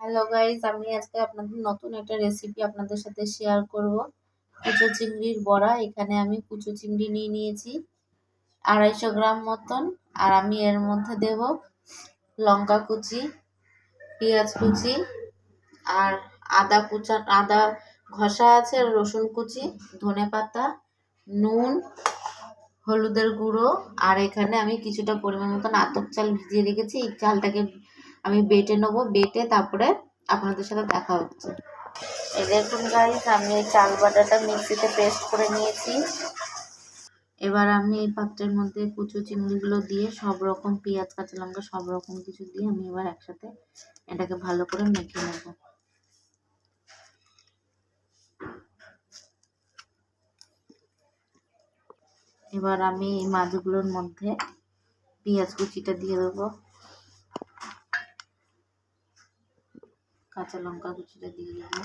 Hello guys আমি আজকে আপনাদের নতুন একটা রেসিপি আপনাদের সাথে শেয়ার করব। কুচো চিংড়ির বড়া, এখানে আমি কুচো চিংড়ি নিয়ে নিয়েছি। আড়াইশো গ্রাম মতন, আর আমি এর মধ্যে দেব লঙ্কা কুচি, পেঁয়াজ কুচি, আর আদা কুচা, আদা ঘষা আছে রসুন কুচি, ধনে পাতা, নুন, হলুদের গুঁড়ো, আর এখানে আমি কিছুটা পরিমাণ মতন আতপ চাল ভিজিয়ে রেখেছি। এই চালটাকে আমি বেটে নেব, বেটে তারপরে আপনাদের সাথে দেখা হচ্ছে। এই দেখুন গাইস আমি এই চাল বাটাটা মিক্সিতে পেস্ট করে নিয়েছি। এবার আমি এই পাত্রের মধ্যে কুচো চিংড়িগুলো দিয়ে সব রকম পেঁয়াজ, কাঁচা লঙ্কা, সব রকম কিছু দিয়ে আমি এবার একসাথে এটাকে ভালো করে মেখে নেব। এবার আমি এই মাছগুলোর মধ্যে পেঁয়াজ কুচিটা দিয়ে দেবো। কাঁচা লঙ্কা কুচিটা দিয়ে দেবো।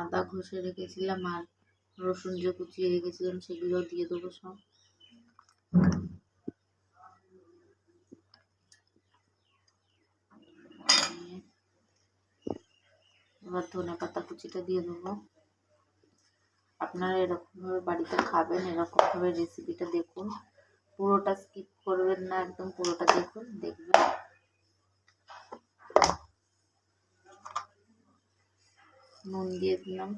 আদা ঘষে রেখেছিলাম আর রসুন যে কুচিয়ে রেখেছিলাম সেগুলো দিয়ে দেবো সব। এবার ধনে পাতা কুচিটা দিয়ে দেবো। আপনারা এরকমভাবে বাড়িতে খাবেন, এরকমভাবে রেসিপিটা দেখুন। পুরোটা স্কিপ করবেন না, একদম পুরোটা দেখুন, দেখবেন। নুন দিয়ে দিলাম।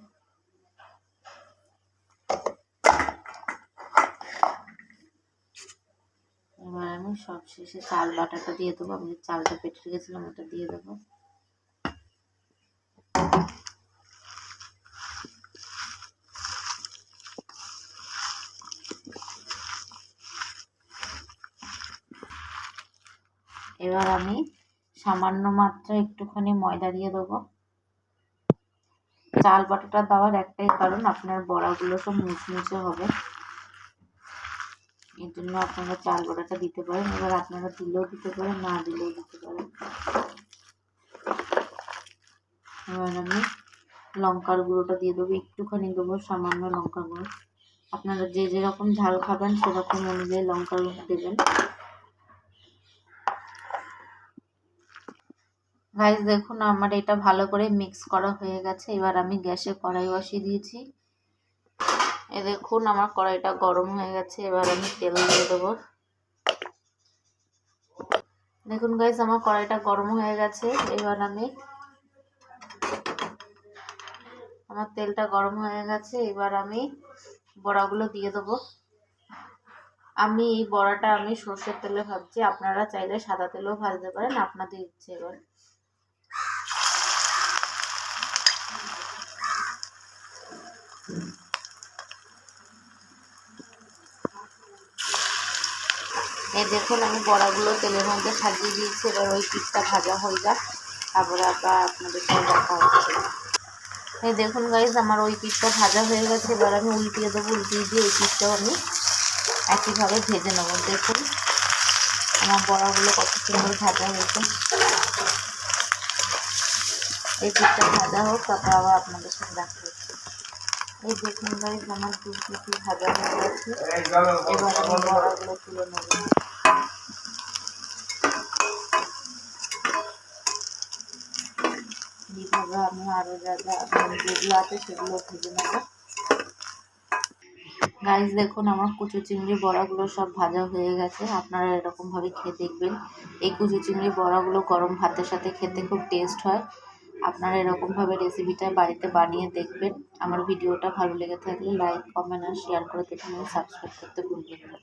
এবার আমি সব শেষে চাল বাটাটা দিয়ে দেবো। আমি চালটা পেটে রেখেছিলাম ওটা দিয়ে দেবো। এবার আমি সামান্য মাত্রা একটুখানি ময়দা দিয়ে দেবো। চাল বাটাটা দেওয়ার একটাই কারণ, আপনার বড়াগুলো সব মুচমুচে হবে। এর জন্য আপনারা চাল বড়াটা দিতে পারেন, এবার আপনারা দিলেও দিতে পারেন, না দিলেও দিতে পারেন। এবার আমি লঙ্কার গুঁড়োটা দিয়ে দেবো, একটুখানি দেবো, সামান্য লঙ্কার গুঁড়ো। আপনারা যে যেরকম ঝাল খাবেন সেরকম অনুযায়ী লঙ্কার গুঁড়ো দেবেন। গাইস দেখুন, আমার এটা ভালো করে মিক্স করা হয়ে গেছে। এবার আমি গ্যাসে কড়াই বসিয়ে দিয়েছি। এ দেখুন, আমার কড়াইটা গরম হয়ে গেছে। এবার আমি তেল দিয়ে দেবো। দেখুন গাইস আমার কড়াইটা গরম হয়ে গেছে। এবার আমি আমার তেলটা গরম হয়ে গেছে। এবার আমি বড়াগুলো দিয়ে দেবো। আমি এই বড়াটা আমি সর্ষের তেলে ভাবছি আপনারা চাইলে সাদা তেলেও ভাজতে পারেন, আপনাদের ইচ্ছে এবার। এই দেখুন, আমি বড়াগুলো তেলের মধ্যে সাজিয়ে দিয়েছি, এবার ওই পিসটা ভাজা হয়ে যাক। তারপরে আবার আপনাদের সাথে দেখা হচ্ছে। এই দেখুন গাইজ আমার ওই পিসটা ভাজা হয়ে গেছে। এবার আমি উল্টিয়ে দেবো, উল্টিয়ে দিয়ে ওই পিসটাও আমি একইভাবে ভেজে নেব। দেখুন, আমার বড়াগুলো কত সুন্দর ভাজা হয়েছে। এই পিসটা ভাজা হোক, তারপর আবার আপনাদের সাথে দেখা এই দেখুন গাইজ আমার দু পিসি ভাজা হয়ে গেছে। এবার আমি বড়াগুলো তুলে নেব। আমি আরও যা যা যেগুলো আছে সেগুলো ভেজে নেব। গাইজ দেখুন, আমার কুচু চিংড়ি বড়াগুলো সব ভাজা হয়ে গেছে। আপনারা এরকমভাবে খেয়ে দেখবেন। এই কুচু চিংড়ি বড়াগুলো গরম ভাতের সাথে খেতে খুব টেস্ট হয়। আপনারা এরকমভাবে রেসিপিটা বাড়িতে বানিয়ে দেখবেন। আমার ভিডিওটা ভালো লেগে থাকলে লাইক কমেন্ট আর শেয়ার করে দেখুন সাবস্ক্রাইব করতে ভুলবেন না।